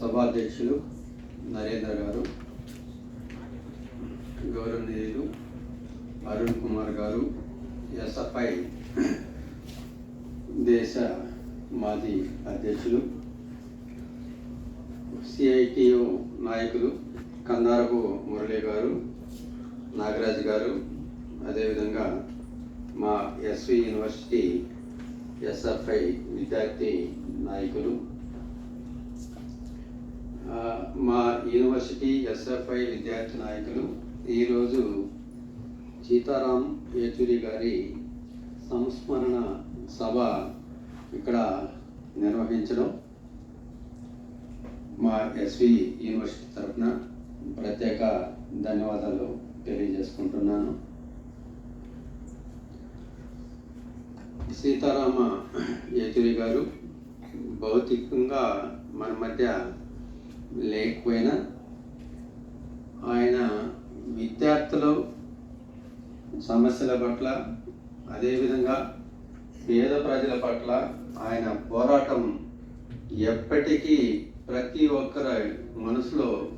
సభాధ్యక్షులు నరేంద్ర గారు గౌరవనీయులు అరుణ్ కుమార్ గారు ఎస్ఎఫ్ఐ దేశ మాజీ అధ్యక్షులు సిఐటియు నాయకులు కందారపు మురళి గారు నాగరాజ్ గారు అదేవిధంగా మా ఎస్వి యూనివర్సిటీ ఎస్ఎఫ్ఐ విద్యార్థి నాయకులు మా యూనివర్సిటీ ఎస్ఎఫ్ఐ విద్యార్థి నాయకులు ఈరోజు సీతారాం యేచూరి గారి సంస్మరణ సభ ఇక్కడ నిర్వహించడం మా ఎస్వి యూనివర్సిటీ తరఫున ప్రత్యేక ధన్యవాదాలు తెలియజేసుకుంటున్నాను. సీతారామ యేచూరి గారు భౌతికంగా మన మధ్య లేకపోయినా ఆయన విద్యార్థులు సమస్యల పట్ల అదేవిధంగా పేద ప్రజల పట్ల ఆయన పోరాటం ఎప్పటికీ ప్రతి ఒక్కరి మనసులో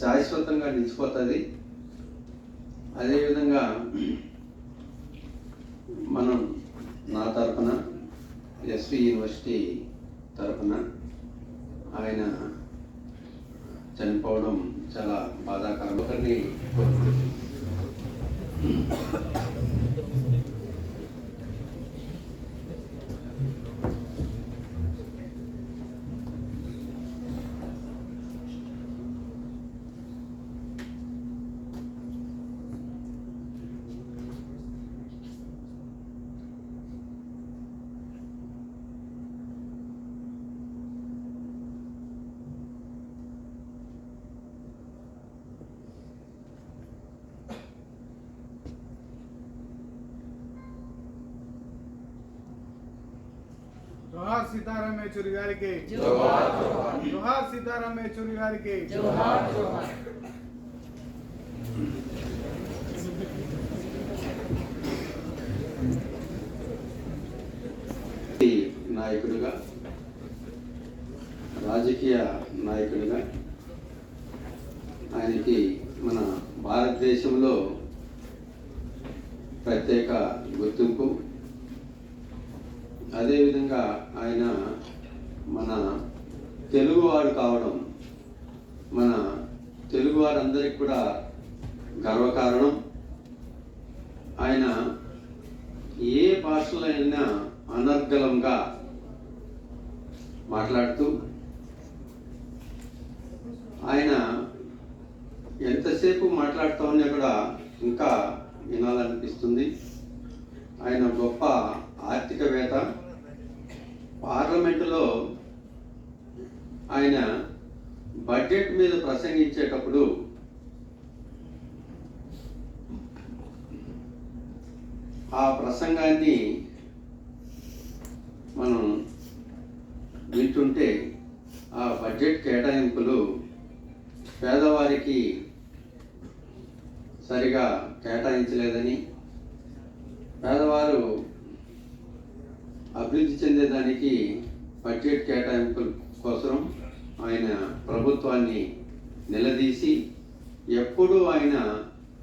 శాశ్వతంగా నిలిచిపోతుంది. అదేవిధంగా మనం నా తరఫున ఎస్వి యూనివర్సిటీ తరఫున ఆయన చనిపోవడం చాలా బాధాకరం. ఒకరిని జోహార్ సీతారాం యేచూరి గారికి. జోహార్ జోహార్. సీతారాం యేచూరి గారికి. జోహార్ జోహార్. ఈ నాయకుడిగా రాజకీయ నాయకుడిగా ఆయనకి మన భారతదేశంలో ప్రత్యేక గుర్తింపు అదేవిధంగా ఆయన మన తెలుగువారు కావడం మన తెలుగువారందరికీ కూడా గర్వకారణం. ఆయన ఏ భాషలో అయినా అనర్గళంగా మాట్లాడుతూ ఆయన ఎంతసేపు మాట్లాడుతూ ఉన్నా కూడా ఇంకా వినాలనిపిస్తుంది. ఆయన గొప్ప ఆర్థికవేత్త. పార్లమెంటులో ఆయన బడ్జెట్ మీద ప్రసంగించేటప్పుడు ఆ ప్రసంగాన్ని మనం వింటుంటే ఆ బడ్జెట్ కేటాయింపులు పేదవారికి సరిగా కేటాయించలేదని పేదవారు అభివృద్ధి చెందేదానికి బడ్జెట్ కేటాయింపుల కోసం ఆయన ప్రభుత్వాన్ని నిలదీసి ఎప్పుడూ ఆయన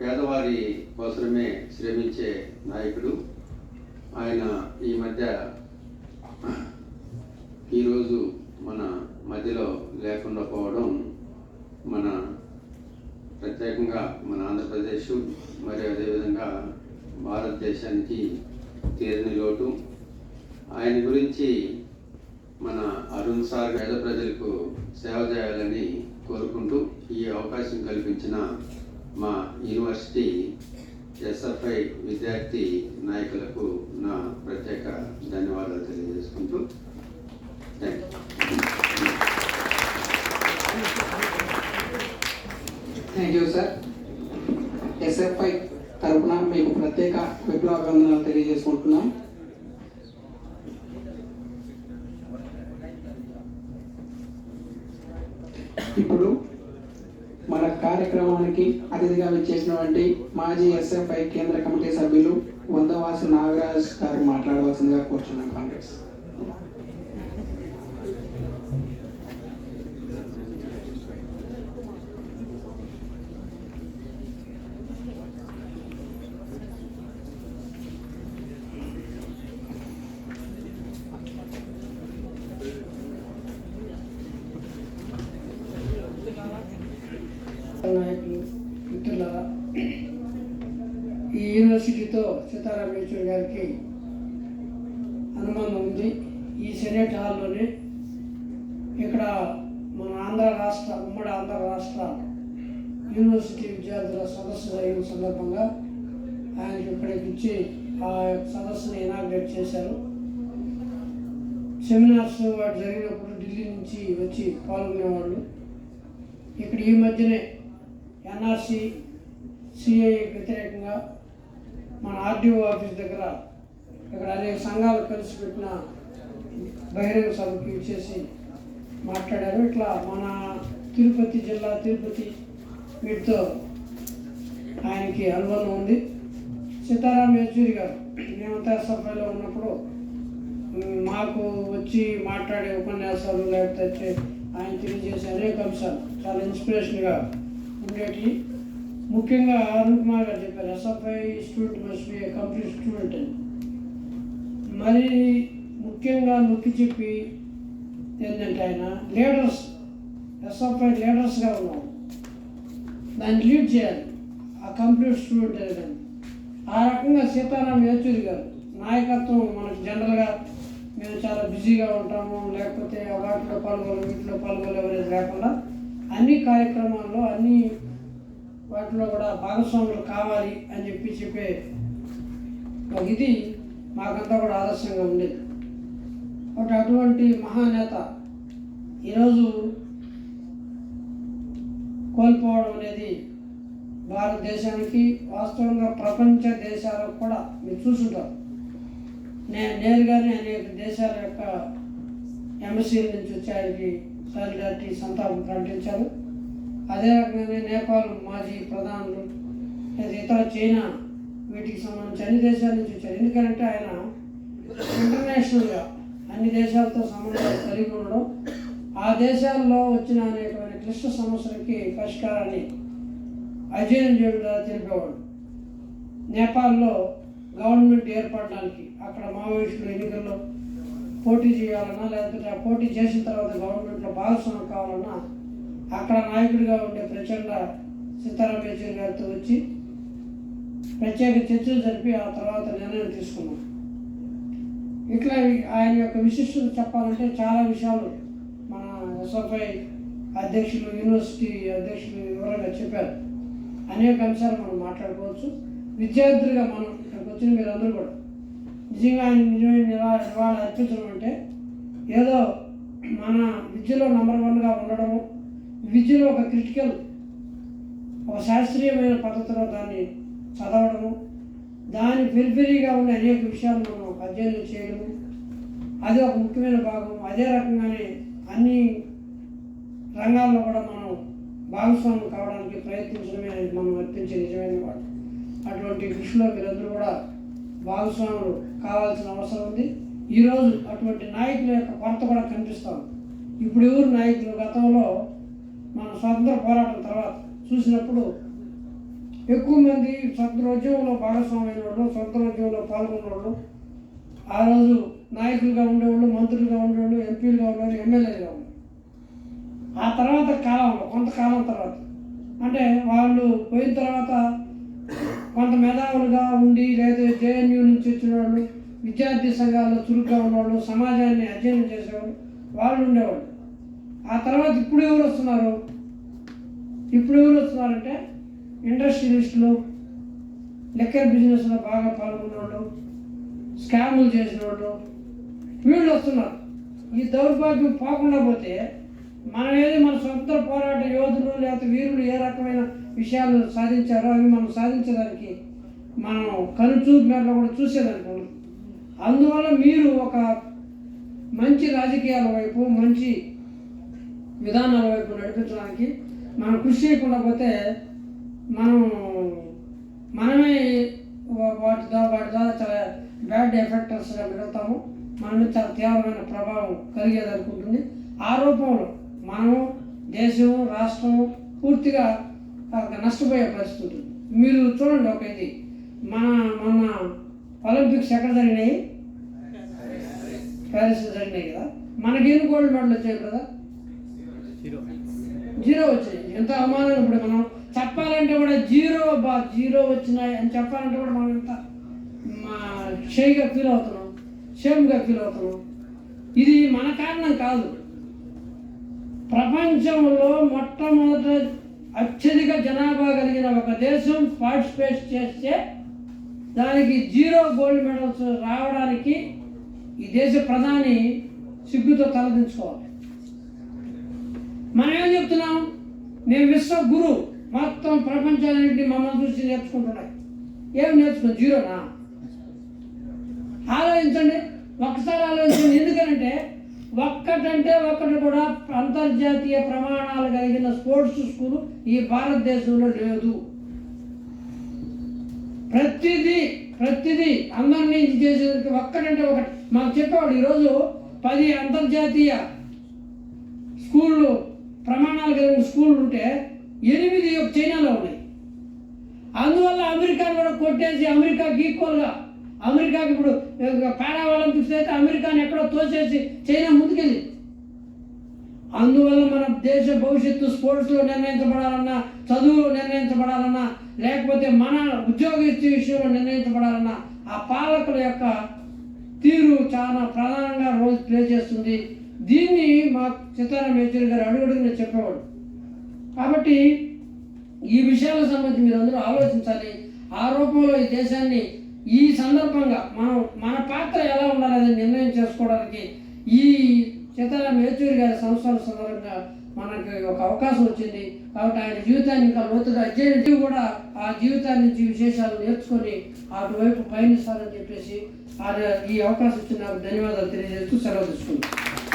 పేదవారి కోసమే శ్రమించే నాయకుడు. ఆయన ఈ మధ్య ఈరోజు మన మధ్యలో లేకుండా పోవడం మన ప్రత్యేకంగా మన ఆంధ్రప్రదేశ్ మరియు అదేవిధంగా భారతదేశానికి తీరని లోటు. ఆయన గురించి మన అరుణ్ సార్ పేద ప్రజలకు సేవ చేయాలని కోరుకుంటూ ఈ అవకాశం కల్పించిన మా యూనివర్సిటీ ఎస్ఎఫ్ఐ విద్యార్థి నాయకులకు నా ప్రత్యేక ధన్యవాదాలు తెలియజేసుకుంటూ thank you thank you sir. SFI తరఫున మీకు ప్రత్యేక విప్లవాభివందనాలు తెలియజేసుకుంటున్నాం ఇప్పుడు మన కార్యక్రమానికి అతిథిగా విచ్చేసినటువంటి మాజీ ఎస్ఎఫ్ఐ కేంద్ర కమిటీ సభ్యులు వందవాసు నాగరాజ్ గారు మాట్లాడవలసిందిగా కోరుచున్నాం కాంగ్రెస్. సీతారాం యేచూరి గారికి అనుమానం ఉంది. ఈ సెనేట్ హాల్లోనే ఇక్కడ మన ఆంధ్ర రాష్ట్ర ఉమ్మడి ఆంధ్ర రాష్ట్ర యూనివర్సిటీ విద్యార్థుల సదస్సు జరిగిన సందర్భంగా ఆయనకి ఇక్కడికి ఇచ్చి ఆ యొక్క సదస్సుని ఇనాగ్రేట్ చేశారు. సెమినార్స్ వాటి జరిగినప్పుడు ఢిల్లీ నుంచి వచ్చి పాల్గొనేవాళ్ళు. ఇక్కడ ఈ మధ్యనే ఎన్ఆర్సి సిఐ వ్యతిరేకంగా మన ఆర్డీఓ ఆఫీస్ దగ్గర ఇక్కడ అనేక సంఘాలు కలిసి పెట్టిన బహిరంగ సభకి ఇచ్చేసి మాట్లాడారు. ఇట్లా మన తిరుపతి జిల్లా తిరుపతి వీటితో ఆయనకి అనుబంధం ఉంది. సీతారాం యేచూరి గారు మేమంతా సభలో ఉన్నప్పుడు మాకు వచ్చి మాట్లాడే ఉపన్యాసాలు లేకపోతే ఆయన తెలియజేసే అనేక అంశాలు చాలా ఇన్స్పిరేషన్గా ఉండేటివి. ముఖ్యంగా అరుణ్ కుమార్ గారు చెప్పారు SFI student must be complete student అని మరి ముఖ్యంగా నొక్కి చెప్పి ఏంటంటే ఆయన లీడర్స్ ఎస్ఎఫ్ఐ లీడర్స్గా ఉన్నాం. దాన్ని లీడ్ చేయాలి. ఆ కంప్లీట్ స్టూడెంట్ అనేది ఆ రకంగా సీతారాం యేచూరి గారు నాయకత్వం మనకు జనరల్గా మేము చాలా బిజీగా ఉంటాము. లేకపోతే వాటిలో పాల్గొన వీటిలో పాల్గొనేవనేది లేకుండా అన్ని కార్యక్రమాల్లో అన్ని వాటిలో కూడా భాగస్వాములు కావాలి అని చెప్పి చెప్పే ఒక ఇది మాకంతా కూడా ఆదర్శంగా ఉండేది. కాబట్టి అటువంటి మహానేత ఈరోజు కోల్పోవడం అనేది భారతదేశానికి వాస్తవంగా ప్రపంచ దేశాలకు కూడా మీరు చూసుంటారు. నేను నేరుగానే అనేక దేశాల యొక్క ఎంబసీల నుంచి వచ్చి ఆయనకి సాలిడారిటీ సంతాపం ప్రకటించారు. అదే రకంగానే నేపాల్ మాజీ ప్రధానులు అది ఇతర చైనా వీటికి సంబంధించి అన్ని దేశాల నుంచి వచ్చారు. ఎందుకంటే ఆయన ఇంటర్నేషనల్గా అన్ని దేశాలతో సంబంధాలు కలిగి ఉండడం ఆ దేశాల్లో వచ్చిన అనేకమైన క్లిష్ట సమస్యలకి పరిష్కారాన్ని అధ్యయనం చేయడం ద్వారా తెలిపేవాడు. నేపాల్లో గవర్నమెంట్ ఏర్పడడానికి అక్కడ మావోయిస్టులు ఎన్నికల్లో పోటీ చేయాలన్నా లేకపోతే ఆ పోటీ చేసిన తర్వాత గవర్నమెంట్లో భాగస్వామ్యం కావాలన్నా అక్కడ నాయకుడిగా ఉండే ప్రచండ సీతారాం యేచూరి గారితో వచ్చి ప్రత్యేక చర్చలు జరిపి ఆ తర్వాత నిర్ణయం తీసుకున్నాం. ఇట్లా ఆయన యొక్క విశిష్టత చెప్పాలంటే చాలా విషయాలు మన ఎస్ఎఫ్ఐ అధ్యక్షులు యూనివర్సిటీ అధ్యక్షులు వివరంగా చెప్పారు. అనేక అంశాలు మనం మాట్లాడుకోవచ్చు. విద్యార్థులుగా మనం ఇక్కడికి వచ్చిన మీరందరూ కూడా నిజంగా ఆయన నిజమైన నివా నివాళ అర్పించడం అంటే ఏదో మన విద్యలో నెంబర్ వన్గా ఉండడము విద్యలో ఒక క్రిటికల్ ఒక శాస్త్రీయమైన పద్ధతిలో దాన్ని చదవడము దాని పెరిఫెరీగా ఉన్న అనేక విషయాలు మనం అధ్యయనం చేయడము. అది ఒక ముఖ్యమైన భాగం. అదే రకంగానే అన్ని రంగాల్లో కూడా మనం భాగస్వామ్యం కావడానికి ప్రయత్నించడమే మనం వర్తించే నిజమైన వాడు. అటువంటి కృషిలో మీరందరూ కూడా భాగస్వాములు కావాల్సిన అవసరం ఉంది. ఈరోజు అటువంటి నాయకుల యొక్క కొరత కూడా కనిపిస్తాం ఇప్పుడు ఎవరు నాయకులు? గతంలో మన స్వతంత్ర పోరాటం తర్వాత చూసినప్పుడు ఎక్కువ మంది స్వతంత్రోద్యమంలో భాగస్వామైన వాళ్ళు స్వతంత్రోద్యమంలో పాల్గొన్న వాళ్ళు ఆ రోజు నాయకులుగా ఉండేవాళ్ళు మంత్రులుగా ఉండేవాళ్ళు ఎంపీలుగా ఉండేవాళ్ళు ఎమ్మెల్యేలుగా ఉండేవాళ్ళు. ఆ తర్వాత కాలంలో కొంతకాలం తర్వాత అంటే వాళ్ళు పోయిన తర్వాత కొంత మేధావులుగా ఉండి లేదా జేఎన్యూ నుంచి వచ్చిన వాళ్ళు విద్యార్థి సంఘాల్లో చురుగ్గా ఉన్నవాళ్ళు సమాజాన్ని అధ్యయనం చేసేవాళ్ళు వాళ్ళు ఉండేవాళ్ళు. ఆ తర్వాత ఇప్పుడు ఎవరు వస్తున్నారు? ఇప్పుడు ఎవరు వస్తున్నారంటే ఇండస్ట్రియలిస్టులు లెక్కర్ బిజినెస్లో బాగా పాల్గొన్న స్కాములు చేసిన వాళ్ళు వీళ్ళు వస్తున్నారు. ఈ దౌర్భాగ్యం పోకుండా పోతే మనం ఏది మన సొంత పోరాట యోధులు లేకపోతే వీరులు ఏ రకమైన విషయాలు సాధించారో అవి మనం సాధించడానికి మనం కనుచూపు మేరలో కూడా చూసేదానికి అందువల్ల మీరు ఒక మంచి రాజకీయాల వైపు మంచి విధానాల వైపు నడిపించడానికి మనం కృషి చేయకుండా పోతే మనం మనమే వాటి ద్వారా వాటి ద్వారా చాలా బ్యాడ్ ఎఫెక్టర్స్గా మిగులుతాము. మన మీద చాలా తీవ్రమైన ప్రభావం కలిగేది అనుకుంటుంది. ఆ రూపంలో మనము దేశం రాష్ట్రం పూర్తిగా నష్టపోయే పరిస్థితి ఉంటుంది. మీరు చూడండి ఒక ఇది. మన మన ఒలింపిక్స్ ఎక్కడ జరిగినాయి? ప్యారిస్ జరిగినాయి కదా. మనకి ఎన్ని గోల్డ్ మెడల్ వచ్చాయి కదా జీరో వచ్చాయి ఎంత అవమానం ఇప్పుడు మనం చెప్పాలంటే కూడా జీరో బా జీరో వచ్చినాయి అని చెప్పాలంటే కూడా మనం ఎంత క్షయగా ఫీల్ అవుతున్నాం షేమ్గా ఫీల్ అవుతున్నాం. ఇది మన కారణం కాదు. ప్రపంచంలో మొట్టమొదట అత్యధిక జనాభా కలిగిన ఒక దేశం పార్టిసిపేట్ చేస్తే దానికి జీరో గోల్డ్ మెడల్స్ రావడానికి ఈ దేశ ప్రధాని సిగ్గుతో తలదించుకోవాలి. మనం ఏం చెప్తున్నాం? నేను విశ్వ గురు. మొత్తం ప్రపంచానికి మమ్మల్ని చూసి నేర్చుకుంటున్నాయి. ఏం నేర్చుకున్నాం జీరోనా? ఆలోచించండి. ఒక్కసారి ఆలోచించండి. ఎందుకంటే ఒక్కటంటే ఒక్కటి కూడా అంతర్జాతీయ ప్రమాణాలు కలిగిన స్పోర్ట్స్ స్కూల్ ఈ భారతదేశంలో లేదు. ప్రతిదీ ప్రతిదీ అందరినీ చేసేందుకు ఒక్కటంటే ఒకటి మాకు చెప్పేవాడు ఈరోజు పది అంతర్జాతీయ స్కూళ్ళు ప్రమాణాలు కలిగిన స్కూళ్ళు ఉంటే ఎనిమిది చైనాలో ఉన్నాయి. అందువల్ల అమెరికాను కూడా కొట్టేసి అమెరికాకి ఈక్వల్గా అమెరికాకి ఇప్పుడు పారా ఒలింపిక్స్ అయితే అమెరికాని ఎక్కడో తోసేసి చైనా ముందుకెళ్ళి. అందువల్ల మన దేశ భవిష్యత్తు స్పోర్ట్స్లో నిర్ణయించబడాలన్నా చదువులో నిర్ణయించబడాలన్నా లేకపోతే మన ఉద్యోగ విషయంలో నిర్ణయించబడాలన్నా ఆ పాలకుల యొక్క తీరు చాలా ప్రధానంగా రోల్ ప్లే చేస్తుంది. దీన్ని మా సీతారాం యేచూరి గారు అడుగడుగున చెప్పేవాడు. కాబట్టి ఈ విషయాలకు సంబంధించి మీరు అందరూ ఆలోచించాలి. ఆ రూపంలో ఈ దేశాన్ని ఈ సందర్భంగా మనం మన పాత్ర ఎలా ఉండాలనేది నిర్ణయం చేసుకోవడానికి ఈ సీతారాం యేచూరి గారి సంవత్సరాల సందర్భంగా మనకి ఒక అవకాశం వచ్చింది. కాబట్టి ఆయన జీవితాన్ని ఇంకా లోతుగా అధ్యయనం కూడా ఆ జీవితాన్ని నుంచి విశేషాలు నేర్చుకొని అటువైపు పయనిస్తారని చెప్పేసి ఆయన ఈ అవకాశం ఇచ్చిన ధన్యవాదాలు తెలియజేస్తూ సెలవు తీసుకుంటాం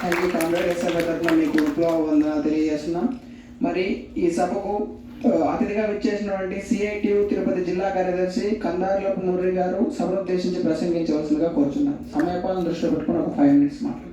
థ్యాంక్ యూ కామ్రేడ్ తరఫున మీకు విప్లవ వందన తెలియజేస్తున్నాం. మరి ఈ సభకు అతిథిగా విచ్చేసినటువంటి సిఐటియు తిరుపతి జిల్లా కార్యదర్శి కందార్లపు మురళి గారు సభను ఉద్దేశించి ప్రసంగించవలసిందిగా కోరుచున్నాం. సమయపాలను దృష్టిలో పెట్టుకుని ఒక ఫైవ్ మినిట్స్ మాట్లాడు